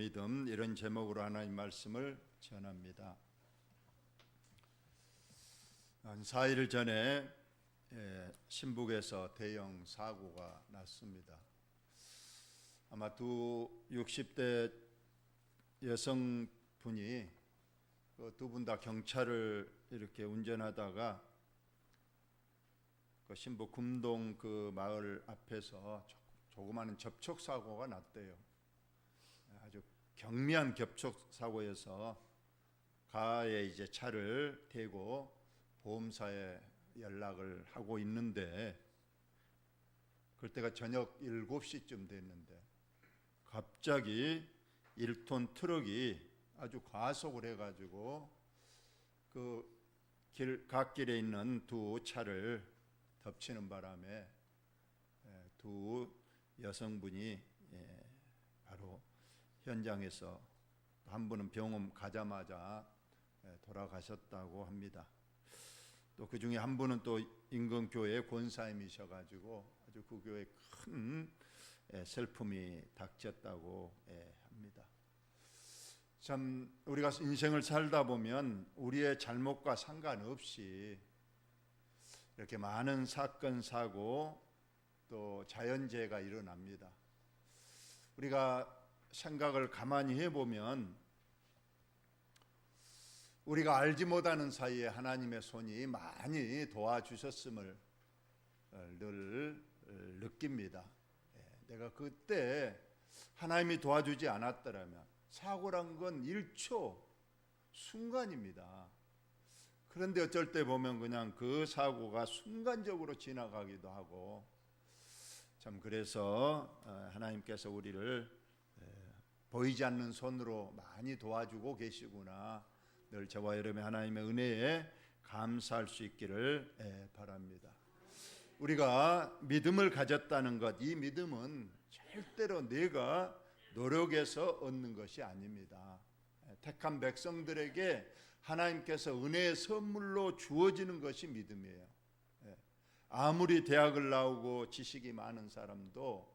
믿음 이런 제목으로 하나님 말씀을 전합니다. 한 4일 전에 예, 신북에서 대형 사고가 났습니다. 아마 두 60대 여성분이 그 두분 다 경찰을 이렇게 운전하다가 그 신북 금동 그 마을 앞에서 조- 조그마한 접촉 사고가 났대요. 경미한 겹촉 사고에서 가에 이제 차를 대고 보험사에 연락을 하고 있는데 그때가 저녁 7시쯤 됐는데 갑자기 1톤 트럭이 아주 과속을 해가지고 그 길, 갓길에 있는 두 차를 덮치는 바람에 에, 두 여성분이 예, 현장에서 한 분은 병원 가자마자 예, 돌아가셨다고 합니다. 또 그 중에 한 분은 또 인근 교회 권사님이셔 가지고 아주 그 교회 큰 예, 슬픔이 닥쳤다고 예, 합니다. 참 우리가 인생을 살다 보면 우리의 잘못과 상관없이 이렇게 많은 사건 사고 또 자연재해가 일어납니다. 우리가 생각을 가만히 해보면 우리가 알지 못하는 사이에 하나님의 손이 많이 도와주셨음을 어, 늘 어, 느낍니다. 예, 내가 그때 하나님이 도와주지 않았더라면 사고란 건 1초 순간입니다. 그런데 어쩔 때 보면 그냥 그 사고가 순간적으로 지나가기도 하고 참 그래서 어, 하나님께서 우리를 에, 보이지 않는 손으로 많이 도와주고 계시구나. 늘 저와 여러분의 하나님의 은혜에 감사할 수 있기를 에, 바랍니다. 우리가 믿음을 가졌다는 것, 이 믿음은 절대로 내가 노력해서 얻는 것이 아닙니다. 에, 택한 백성들에게 하나님께서 은혜의 선물로 주어지는 것이 믿음이에요. 예. 아무리 대학을 나오고 지식이 많은 사람도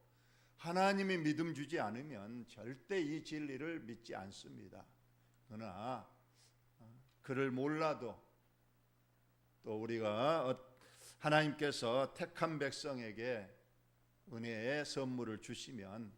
하나님이 믿음 주지 않으면 절대 이 진리를 믿지 않습니다. 그러나 어, 그를 몰라도 또 우리가 어- 하나님께서 택한 백성에게 은혜의 선물을 주시면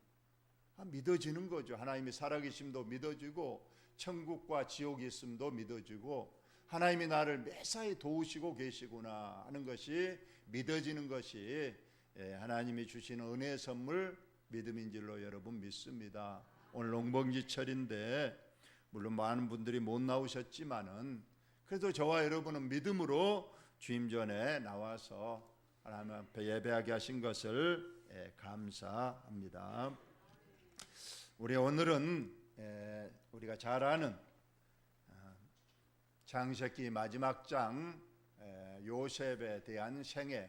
아, 믿어지는 거죠. 하나님이 살아계심도 믿어지고 천국과 지옥이 있음도 믿어지고 하나님이 나를 매사에 도우시고 계시구나 하는 것이 믿어지는 것이 예, 하나님이 주시는 은혜의 선물 믿음인 줄로 여러분 믿습니다. 오늘 농번기철인데 물론 많은 분들이 못 나오셨지만은 그래도 저와 여러분은 믿음으로 주임 전에 나와서 하나님 앞에 예배하게 하신 것을 예, 감사합니다. 우리 오늘은 에, 우리가 잘 아는 아, 장세기 마지막 장 에, 요셉에 대한 생애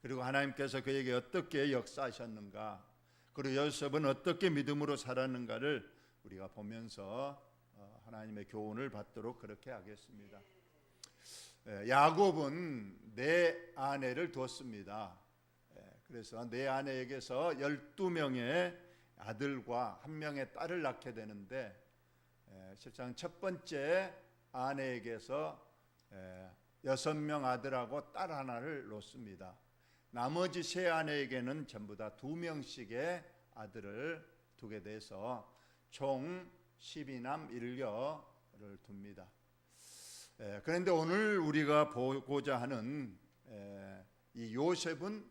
그리고 하나님께서 그에게 어떻게 역사하셨는가 그리고 요셉은 어떻게 믿음으로 살았는가를 우리가 보면서 어, 하나님의 교훈을 받도록 그렇게 하겠습니다. 에, 야곱은 네 아내를 뒀습니다. 에, 그래서 네 아내에게서 12명의 아들과 한 명의 딸을 낳게 되는데 에, 실상 첫 번째 아내에게서 에, 여섯 명 아들하고 딸 하나를 놓습니다. 나머지 세 아내에게는 전부 다 두 명씩의 아들을 두게 돼서 총 12남 1녀를 둡니다. 에, 그런데 오늘 우리가 보고자 하는 에, 이 요셉은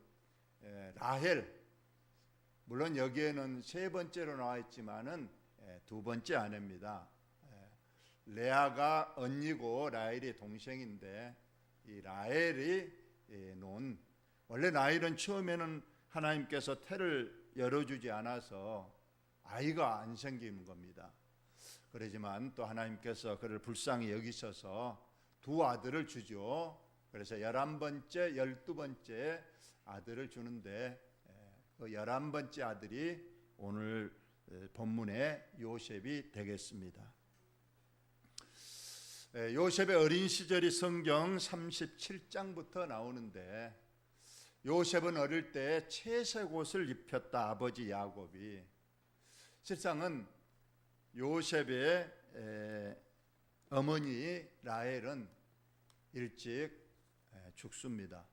에, 라헬 물론 여기에는 세 번째로 나와 있지만은 에, 두 번째 아내입니다. 에, 레아가 언니고 라헬이 동생인데 이 라헬이 에, 논 원래 라헬은 처음에는 하나님께서 태를 열어주지 않아서 아이가 안 생기는 겁니다. 그러지만 또 하나님께서 그를 불쌍히 여기셔서 두 아들을 주죠. 그래서 열한 번째, 열두 번째 아들을 주는데 에, 그 열한 번째 아들이 오늘 에, 본문의 요셉이 되겠습니다. 에, 요셉의 어린 시절이 성경 37장부터 나오는데 요셉은 어릴 때 채색 옷을 입혔다 아버지 야곱이 실상은 요셉의 에, 어머니 라헬은 일찍 에, 죽습니다.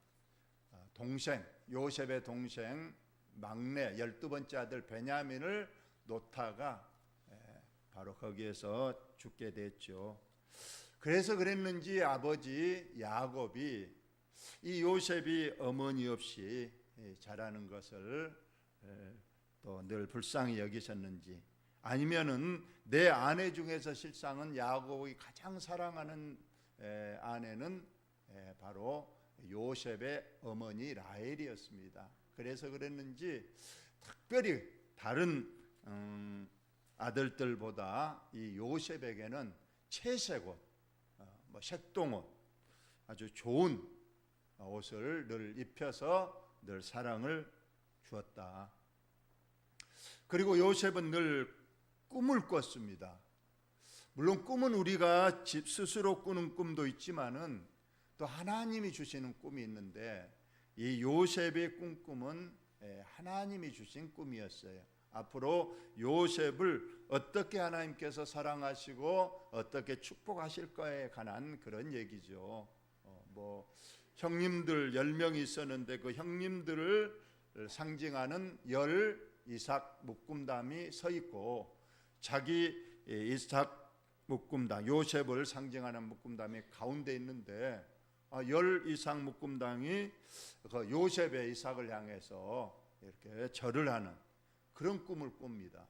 아, 동생 요셉의 동생 막내 열두 번째 아들 베냐민을 놓다가 에, 바로 거기에서 죽게 됐죠. 그래서 그랬는지 아버지 야곱이 이 요셉이 어머니 없이 에, 자라는 것을 또 늘 불쌍히 여기셨는지 아니면은 내 아내 중에서 실상은 야곱이 가장 사랑하는 에, 아내는 에, 바로 요셉의 어머니 라헬이었습니다. 그래서 그랬는지 특별히 다른 음, 아들들보다 이 요셉에게는 채색옷, 어, 뭐 색동옷, 아주 좋은 옷을 늘 입혀서 늘 사랑을 주었다. 그리고 요셉은 늘 꿈을 꿨습니다. 물론 꿈은 우리가 집 스스로 꾸는 꿈도 있지만은 또 하나님이 주시는 꿈이 있는데 이 요셉의 꿈꿈은 예, 하나님이 주신 꿈이었어요. 앞으로 요셉을 어떻게 하나님께서 사랑하시고 어떻게 축복하실 거에 관한 그런 얘기죠. 어, 뭐 형님들 열 명이 있었는데 그 형님들을 상징하는 열 이삭 묶음담이 서 있고 자기 이삭 묶음당 요셉을 상징하는 묶음담이 가운데 있는데 아, 열 이삭 묶음당이 그 요셉의 이삭을 향해서 이렇게 절을 하는 그런 꿈을 꿉니다.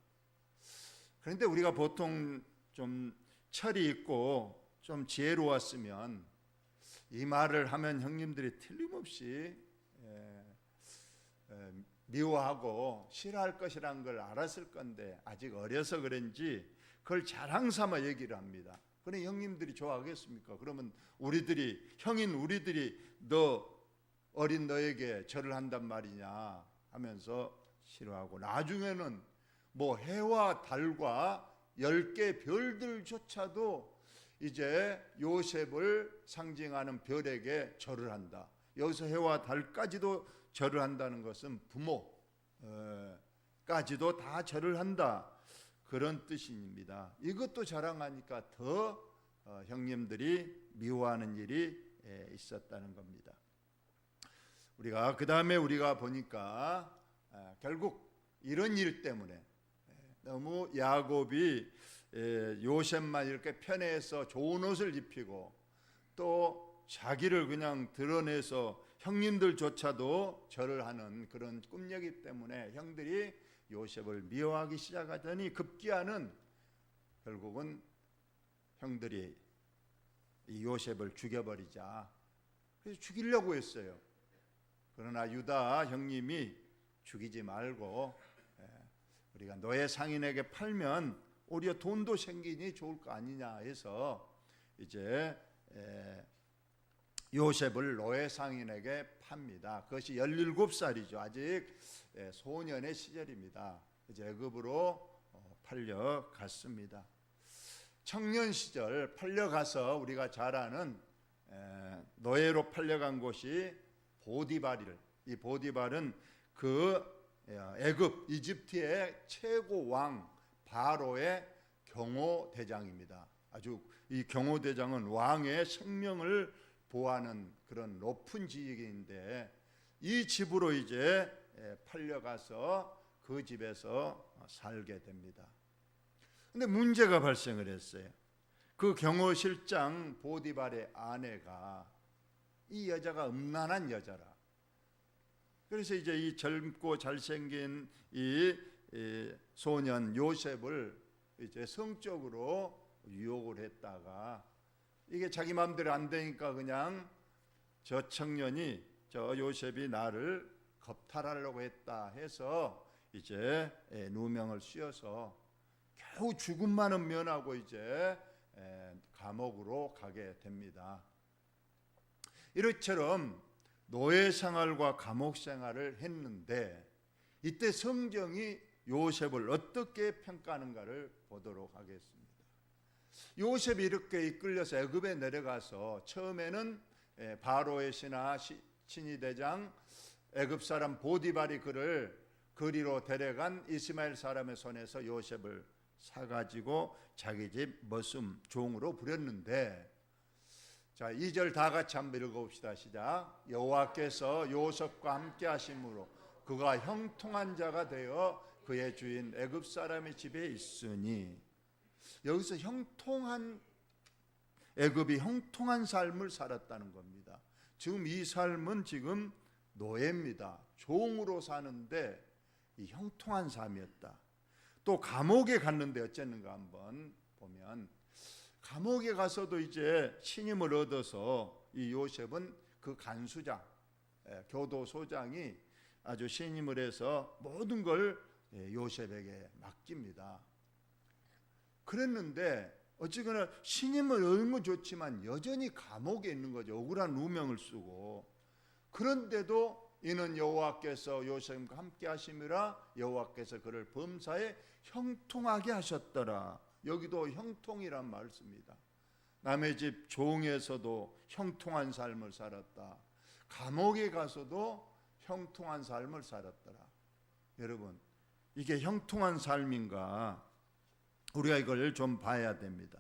그런데 우리가 보통 좀 철이 있고 좀 지혜로웠으면 이 말을 하면 형님들이 틀림없이 에, 에, 미워하고 싫어할 것이란 걸 알았을 건데 아직 어려서 그런지 그걸 자랑 삼아 얘기를 합니다. 그래 형님들이 좋아하겠습니까? 그러면 우리들이 형인 우리들이 너 어린 너에게 절을 한단 말이냐 하면서 싫어하고 나중에는 뭐 해와 달과 열 개 별들조차도 이제 요셉을 상징하는 별에게 절을 한다. 여기서 해와 달까지도 절을 한다는 것은 부모까지도 다 절을 한다. 그런 뜻입니다. 이것도 자랑하니까 더 어, 형님들이 미워하는 일이 있었다는 겁니다. 우리가 그 다음에 우리가 보니까 결국 이런 일 때문에 너무 야곱이 요셉만 이렇게 편해서 좋은 옷을 입히고 또 자기를 그냥 드러내서 형님들조차도 절을 하는 그런 꿈이기 때문에 형들이 요셉을 미워하기 시작하더니 급기야는 결국은 형들이 이 요셉을 죽여버리자. 그래서 죽이려고 했어요. 그러나 유다 형님이 죽이지 말고 예, 우리가 노예 상인에게 팔면 오히려 돈도 생기니 좋을 거 아니냐 해서 이제 요셉을 노예 상인에게 팝니다. 그것이 17살이죠. 아직 소년의 시절입니다. 이제 애굽으로 어, 팔려갔습니다. 청년 시절 팔려가서 우리가 잘 아는 노예로 팔려간 곳이 보디발일. 이 보디발은 그 애굽 이집트의 최고 왕 바로의 경호 대장입니다. 아주 이 경호 대장은 왕의 생명을 보호하는 그런 높은 지위인데 이 집으로 이제 팔려가서 그 집에서 살게 됩니다. 근데 문제가 발생을 했어요. 그 경호실장 보디발의 아내가 이 여자가 음란한 여자라. 그래서 이제 이 젊고 잘생긴 이 소년 요셉을 이제 성적으로 유혹을 했다가 이게 자기 마음대로 안 되니까 그냥 저 청년이 저 요셉이 나를 겁탈하려고 했다 해서 이제 누명을 씌워서 겨우 죽음만은 면하고 이제 감옥으로 가게 됩니다. 이렇처럼 노예 생활과 감옥 생활을 했는데 이때 성경이 요셉을 어떻게 평가하는가를 보도록 하겠습니다. 요셉이 이렇게 이끌려서 애굽에 내려가서 처음에는 바로의 신하 친위 대장 애굽 사람 보디발이 그를 거리로 데려간 이스마엘 사람의 손에서 요셉을 사가지고 자기 집 머슴 종으로 부렸는데 자, 2절 다 같이 한번 읽어봅시다. 시작. 여호와께서 요셉과 함께 하심으로 그가 형통한 자가 되어 그의 주인 애굽 사람의 집에 있으니 여기서 형통한 애굽이 형통한 삶을 살았다는 겁니다. 지금 이 삶은 지금 노예입니다. 종으로 사는데 이 형통한 삶이었다. 또 감옥에 갔는데 어쨌는가 한번 보면 감옥에 가서도 이제 신임을 얻어서 이 요셉은 그 간수장, 예, 교도소장이 아주 신임을 해서 모든 걸 예, 요셉에게 맡깁니다. 그랬는데 어쨌거나 신임을 얻은 건 좋지만 여전히 감옥에 있는 거죠. 억울한 누명을 쓰고 그런데도 이는 여호와께서 요셉과 함께 하심이라 여호와께서 그를 범사에 형통하게 하셨더라. 여기도 형통이란 말 씁니다. 남의 집 종에서도 형통한 삶을 살았다. 감옥에 가서도 형통한 삶을 살았더라. 여러분, 이게 형통한 삶인가? 우리가 이걸 좀 봐야 됩니다.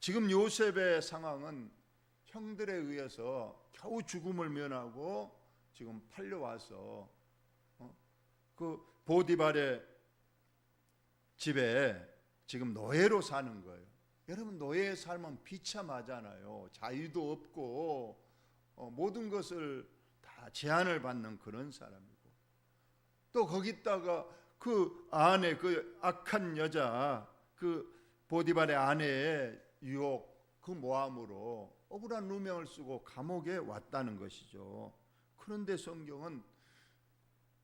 지금 요셉의 상황은 형들에 의해서 겨우 죽음을 면하고 지금 팔려와서 어? 그 보디발의 집에 지금 노예로 사는 거예요. 여러분 노예의 삶은 비참하잖아요. 자유도 없고 어, 모든 것을 다 제한을 받는 그런 사람이고 또 거기다가 그 아내 그 악한 여자 그 보디발의 아내의 유혹 그 모함으로 억울한 누명을 쓰고 감옥에 왔다는 것이죠. 그런데 성경은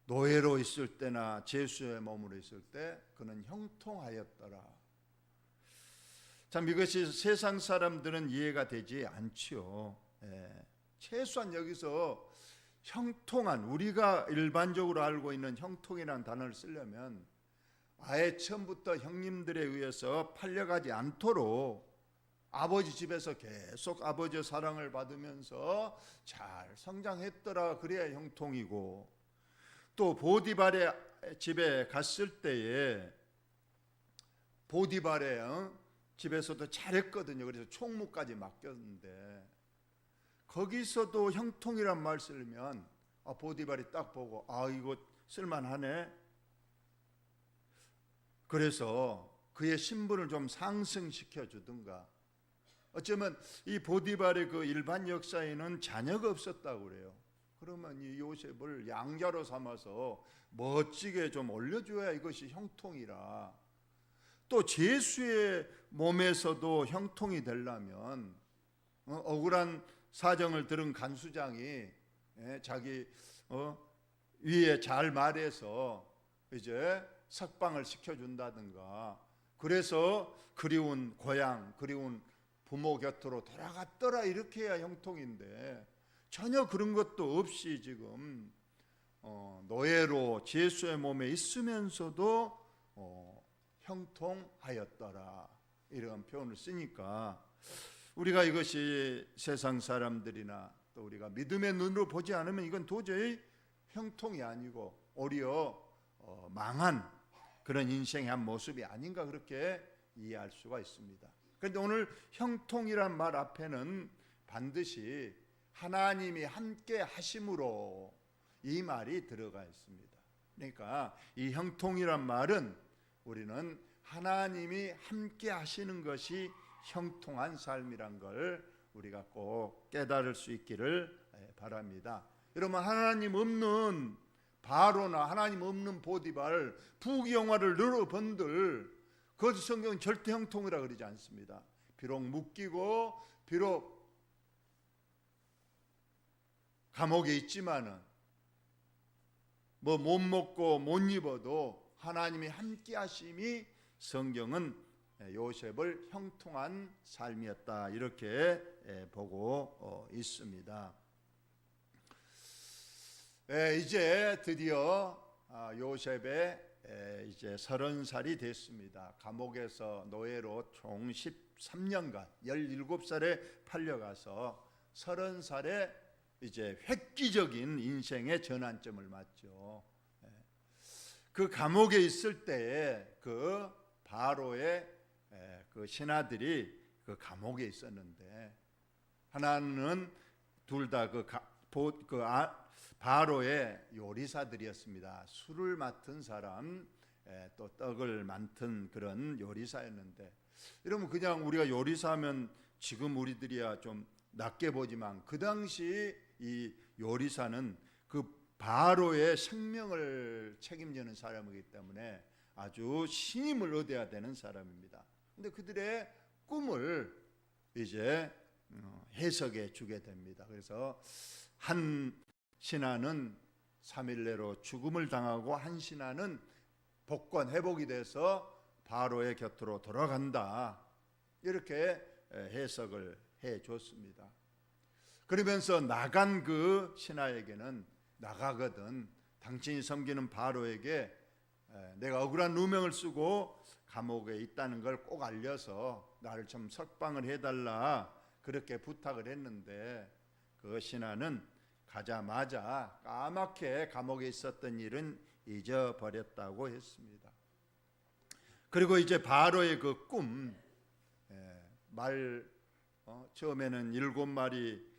노예로 있을 때나 제수의 몸으로 있을 때 그는 형통하였더라. 참 이것이 세상 사람들은 이해가 되지 않지요. 예. 최소한 여기서 형통한 우리가 일반적으로 알고 있는 형통이라는 단어를 쓰려면 아예 처음부터 형님들에 의해서 팔려가지 않도록 아버지 집에서 계속 아버지의 사랑을 받으면서 잘 성장했더라 그래야 형통이고 또 보디발의 집에 갔을 때에 보디발의 어? 집에서도 잘했거든요. 그래서 총무까지 맡겼는데 거기서도 형통이란 말 쓰면 아, 보디발이 딱 보고 아 이거 쓸만하네. 그래서 그의 신분을 좀 상승시켜 주든가. 어쩌면 이 보디발의 그 일반 역사에는 자녀가 없었다고 그래요. 그러면 이 요셉을 양자로 삼아서 멋지게 좀 올려줘야 이것이 형통이라. 또 제수의 몸에서도 형통이 되려면 어, 억울한 사정을 들은 간수장이 예, 자기 어, 위에 잘 말해서 이제 석방을 시켜준다든가. 그래서 그리운 고향 그리운 부모 곁으로 돌아갔더라 이렇게 해야 형통인데 전혀 그런 것도 없이 지금 어, 노예로 제수의 몸에 있으면서도 어, 형통하였더라. 이런 표현을 쓰니까 우리가 이것이 세상 사람들이나 또 우리가 믿음의 눈으로 보지 않으면 이건 도저히 형통이 아니고 오히려 어, 망한 그런 인생의 한 모습이 아닌가 그렇게 이해할 수가 있습니다. 그런데 오늘 형통이란 말 앞에는 반드시 하나님이 함께 하심으로 이 말이 들어가 있습니다. 그러니까 이 형통이란 말은 우리는 하나님이 함께 하시는 것이 형통한 삶이란 걸 우리가 꼭 깨달을 수 있기를 바랍니다. 여러분 하나님 없는 바로나 하나님 없는 보디발 부귀영화를 늘어본들 그 성경은 절대 형통이라 그러지 않습니다. 비록 묶이고 비록 감옥에 있지만은 뭐 못 먹고 못 입어도 하나님이 함께 하심이 성경은 요셉을 형통한 삶이었다 이렇게 보고 어, 있습니다. 이제 드디어 아, 요셉의 이제 서른 살이 됐습니다. 감옥에서 노예로 총 13년간 17살에 팔려가서 서른 살에 이제 획기적인 인생의 전환점을 맞죠. 그 감옥에 있을 때에 그 바로의 에, 그 신하들이 그 감옥에 있었는데 하나는 둘 다그그 바로의 요리사들이었습니다. 술을 맡은 사람, 에, 또 떡을 맡은 그런 요리사였는데, 이러면 그냥 우리가 요리사하면 지금 우리들이야 좀 낮게 보지만 그 당시 이 요리사는 그 바로의 생명을 책임지는 사람이기 때문에 아주 신임을 얻어야 되는 사람입니다. 근데 그들의 꿈을 이제 어, 해석해 주게 됩니다. 그래서 한 신하는 3일 내로 죽음을 당하고 한 신하는 복권 회복이 돼서 바로의 곁으로 돌아간다. 이렇게 해석을 해 줬습니다. 그러면서 나간 그 신하에게는 나가거든 당신이 섬기는 바로에게 내가 억울한 누명을 쓰고 감옥에 있다는 걸 꼭 알려서 나를 좀 석방을 해달라 그렇게 부탁을 했는데 그 신하는 가자마자 까맣게 감옥에 있었던 일은 잊어버렸다고 했습니다. 그리고 이제 바로의 그 꿈, 말 어, 처음에는 일곱 마리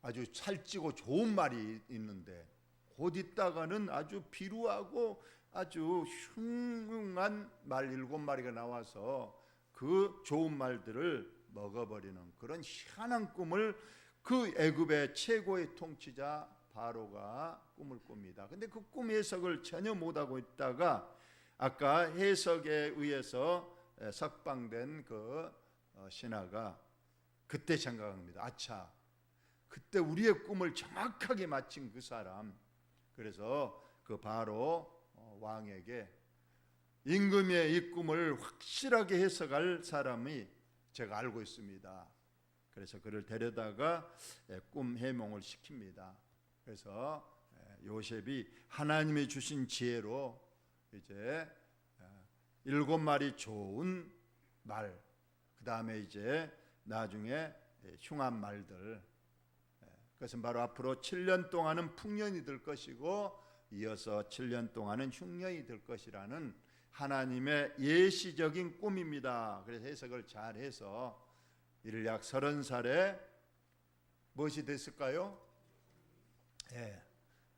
아주 살찌고 좋은 말이 있는데 곧 있다가는 아주 비루하고 아주 흉흉한 말 일곱 마리가 나와서 그 좋은 말들을 먹어버리는 그런 희한한 꿈을 그 애굽의 최고의 통치자 바로가 꿈을 꿉니다. 근데 그 꿈 해석을 전혀 못하고 있다가 아까 해석에 의해서 석방된 그 어, 신하가 그때 생각합니다. 아차, 그때 우리의 꿈을 정확하게 맞힌 그 사람. 그래서 그 바로 어, 왕에게 임금의 이 꿈을 확실하게 해석할 사람이 제가 알고 있습니다. 그래서 그를 데려다가 꿈 해몽을 시킵니다. 그래서 요셉이 하나님이 주신 지혜로 이제 일곱 마리 좋은 말, 그 다음에 이제 나중에 흉한 말들, 그것은 바로 앞으로 7년 동안은 풍년이 될 것이고 이어서 7년 동안은 흉년이 될 것이라는 하나님의 예시적인 꿈입니다. 그래서 해석을 잘 해서 이를 약 서른 살에 무엇이 됐을까요? 예,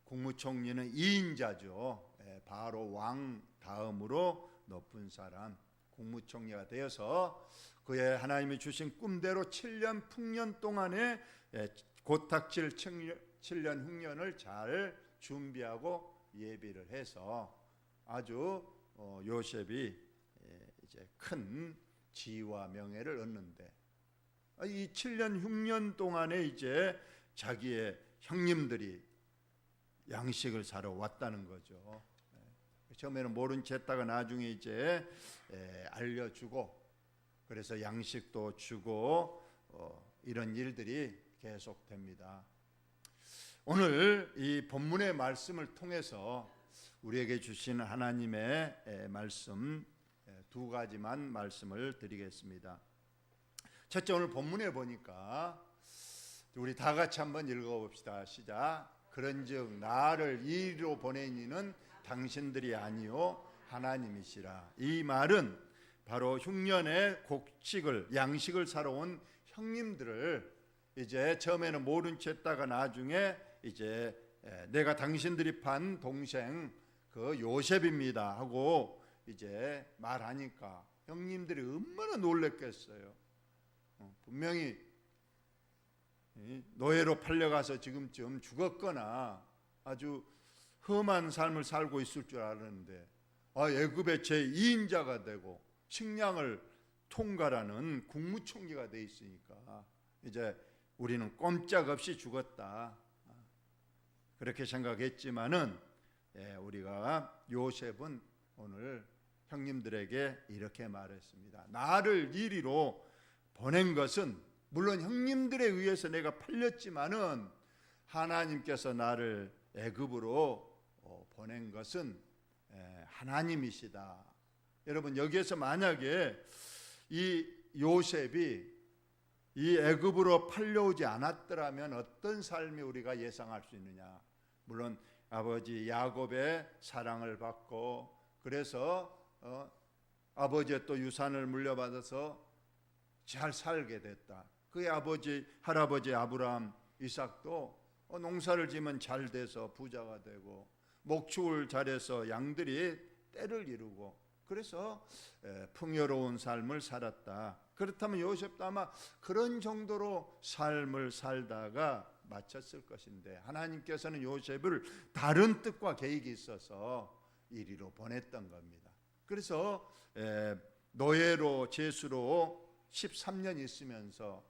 국무총리는 2인자죠. 예, 바로 왕 다음으로 높은 사람 국무총리가 되어서 그의 하나님이 주신 꿈대로 7년 풍년 동안에 예, 곧닥칠 7년 흉년을 잘 준비하고 예비를 해서 아주 어, 요셉이 예, 이제 큰 지위와 명예를 얻는데 아, 이 7년 흉년 동안에 이제 자기의 형님들이 양식을 사러 왔다는 거죠. 예, 처음에는 모른 채 했다가 나중에 이제 예, 알려주고 그래서 양식도 주고 어, 이런 일들이 계속됩니다. 오늘 이 본문의 말씀을 통해서 우리에게 주신 하나님의 말씀 두 가지만 말씀을 드리겠습니다. 첫째 오늘 본문에 보니까 우리 다 같이 한번 읽어봅시다. 시작. 그런즉 나를 이리로 보내니는 당신들이 아니요 하나님이시라. 이 말은 바로 흉년의 곡식을 양식을 사러 온 형님들을 이제 처음에는 모른 채 했다가 나중에 이제 내가 당신들이 판 동생 그 요셉입니다 하고 이제 말하니까 형님들이 얼마나 놀랬겠어요. 어, 분명히 노예로 팔려가서 지금쯤 죽었거나 아주 험한 삶을 살고 있을 줄 알았는데 아 애굽의 제 2인자가 되고 식량을 통과라는 국무총리가 돼 있으니까 이제 우리는 꼼짝없이 죽었다. 그렇게 생각했지만은 예, 우리가 요셉은 오늘 형님들에게 이렇게 말했습니다. 나를 이리로 보낸 것은 물론 형님들에 의해서 내가 팔렸지만은 하나님께서 나를 애굽으로 어, 보낸 것은 예, 하나님이시다. 여러분 여기에서 만약에 이 요셉이 이 애굽으로 팔려오지 않았더라면 어떤 삶이 우리가 예상할 수 있느냐? 물론 아버지 야곱의 사랑을 받고 그래서 어, 아버지의 또 유산을 물려받아서 잘 살게 됐다. 그의 아버지 할아버지 아브라함 이삭도 어, 농사를 지면 잘 돼서 부자가 되고 목축을 잘해서 양들이 때를 이루고 그래서 에, 풍요로운 삶을 살았다. 그렇다면 요셉도 아마 그런 정도로 삶을 살다가 마쳤을 것인데 하나님께서는 요셉을 다른 뜻과 계획이 있어서 이리로 보냈던 겁니다. 그래서 에, 노예로 제수로 13년 있으면서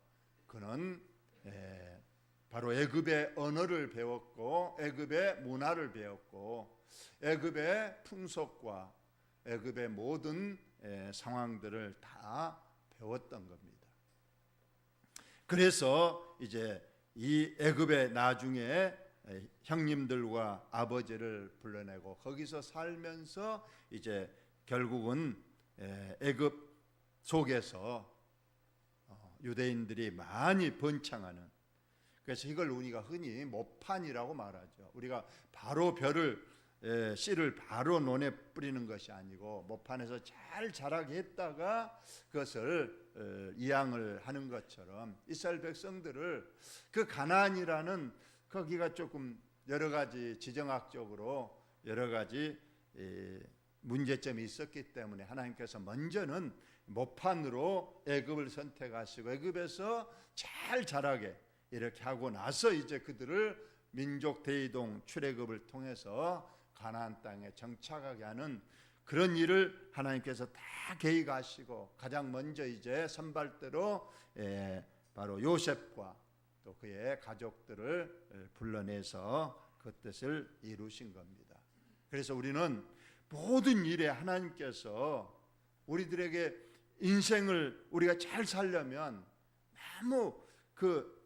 그는 에, 바로 애굽의 언어를 배웠고 애굽의 문화를 배웠고 애굽의 풍속과 애굽의 모든 에, 상황들을 다 배웠던 겁니다. 그래서 이제 이 애굽의 나중에 에, 형님들과 아버지를 불러내고 거기서 살면서 이제 결국은 에, 애굽 속에서 어, 유대인들이 많이 번창하는 그래서 이걸 우리가 흔히 모판이라고 말하죠. 우리가 바로 별을 에, 씨를 바로 논에 뿌리는 것이 아니고 모판에서 잘 자라게 했다가 그것을 어, 이양을 하는 것처럼 이스라엘 백성들을 그 가나안이라는 거기가 조금 여러 가지 지정학적으로 여러 가지 에, 문제점이 있었기 때문에 하나님께서 먼저는 모판으로 애굽을 선택하시고 애굽에서 잘 자라게 이렇게 하고 나서 이제 그들을 민족 대이동 출애굽을 통해서 가나안 땅에 정착하게 하는 그런 일을 하나님께서 다 계획하시고 가장 먼저 이제 선발대로 예, 바로 요셉과 또 그의 가족들을 불러내서 그 뜻을 이루신 겁니다. 그래서 우리는 모든 일에 하나님께서 우리들에게 인생을 우리가 잘 살려면 너무 그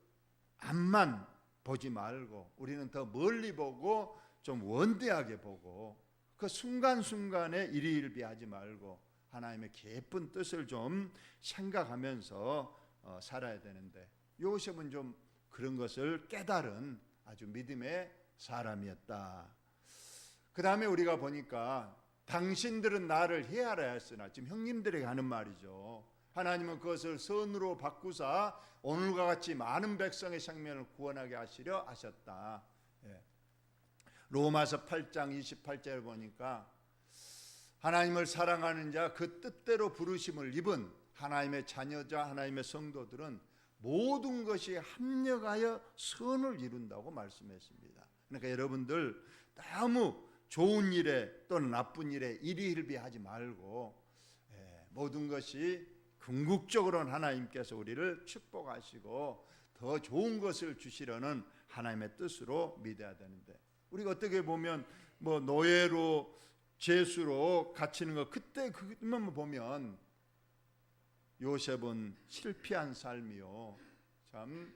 앞만 보지 말고 우리는 더 멀리 보고 좀 원대하게 보고 그 순간순간에 일희일비하지 말고 하나님의 깊은 뜻을 좀 생각하면서 어, 살아야 되는데 요셉은 좀 그런 것을 깨달은 아주 믿음의 사람이었다. 그 다음에 우리가 보니까 당신들은 나를 헤아려야 했으나 지금 형님들에게 하는 말이죠. 하나님은 그것을 선으로 바꾸사 오늘과 같이 많은 백성의 생명을 구원하게 하시려 하셨다. 예. 로마서 8장 28절 보니까 하나님을 사랑하는 자 그 뜻대로 부르심을 입은 하나님의 자녀자 하나님의 성도들은 모든 것이 합력하여 선을 이룬다고 말씀했습니다. 그러니까 여러분들 너무 좋은 일에 또는 나쁜 일에 일희일비하지 말고 예, 모든 것이 궁극적으로는 하나님께서 우리를 축복하시고 더 좋은 것을 주시려는 하나님의 뜻으로 믿어야 되는데 우리가 어떻게 보면 뭐 노예로 죄수로 갇히는 거 그때 그것만 보면 요셉은 실패한 삶이요. 참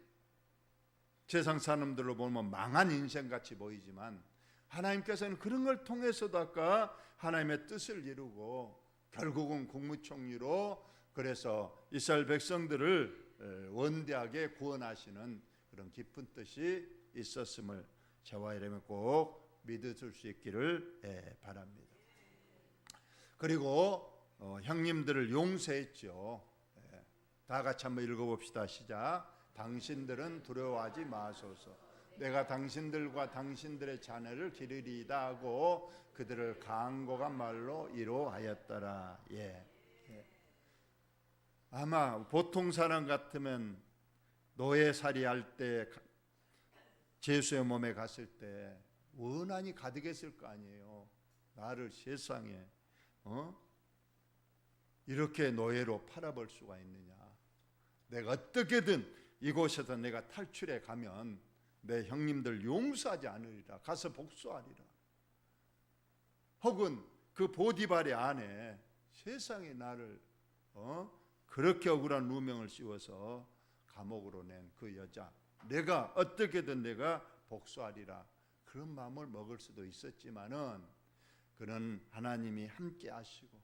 세상 사람들로 보면 망한 인생 같이 보이지만 하나님께서는 그런 걸 통해서도 아까 하나님의 뜻을 이루고 결국은 국무총리로 그래서 이스라엘 백성들을 원대하게 구원하시는 그런 깊은 뜻이 있었음을 저와 이름에 꼭 믿으실 수 있기를 바랍니다. 그리고 어, 형님들을 용서했죠. 다 같이 한번 읽어봅시다. 시작. 당신들은 두려워하지 마소서. 내가 당신들과 당신들의 자녀를 기르리이다 하고 그들을 강고한 말로 이루하였더라. 예. 예. 아마 보통 사람 같으면 노예살이 할 때 제수의 몸에 갔을 때 원한이 가득했을 거 아니에요. 나를 세상에 어? 이렇게 노예로 팔아볼 수가 있느냐? 내가 어떻게든 이곳에서 내가 탈출해 가면 내 형님들 용서하지 않으리라. 가서 복수하리라. 혹은 그 보디발의 아내 세상에 나를 어? 그렇게 억울한 누명을 씌워서 감옥으로 낸 그 여자 내가 어떻게든 내가 복수하리라. 그런 마음을 먹을 수도 있었지만은 그는 하나님이 함께 하시고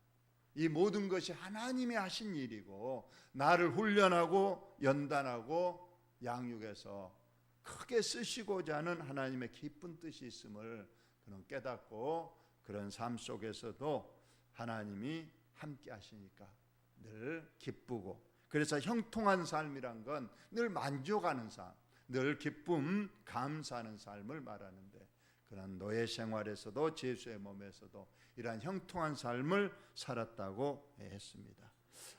이 모든 것이 하나님이 하신 일이고 나를 훈련하고 연단하고 양육해서 크게 쓰시고자 하는 하나님의 깊은 뜻이 있음을 그는 깨닫고 그런 삶 속에서도 하나님이 함께 하시니까 늘 기쁘고 그래서 형통한 삶이란 건 늘 만족하는 삶, 늘 기쁨, 감사하는 삶을 말하는데 그런 노예 생활에서도 예수의 몸에서도 이러한 형통한 삶을 살았다고 했습니다.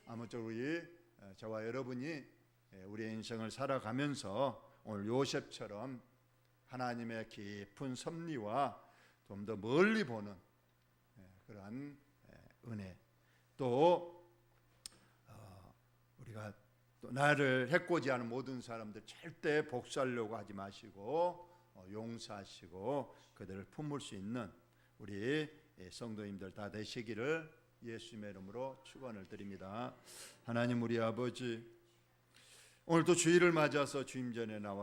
아무쪼록 우리 어, 저와 여러분이 예, 우리의 인생을 살아가면서 오늘 요셉처럼 하나님의 깊은 섭리와 좀 더 멀리 보는 예, 그러한 예, 은혜 또 어, 우리가 또 나를 해코지하는 모든 사람들 절대 복수하려고 하지 마시고 어, 용서하시고 그들을 품을 수 있는 우리 예, 성도님들 다 되시기를 예수님의 이름으로 축원을 드립니다. 하나님 우리 아버지 오늘도 주일을 맞아서 주임 전에 나와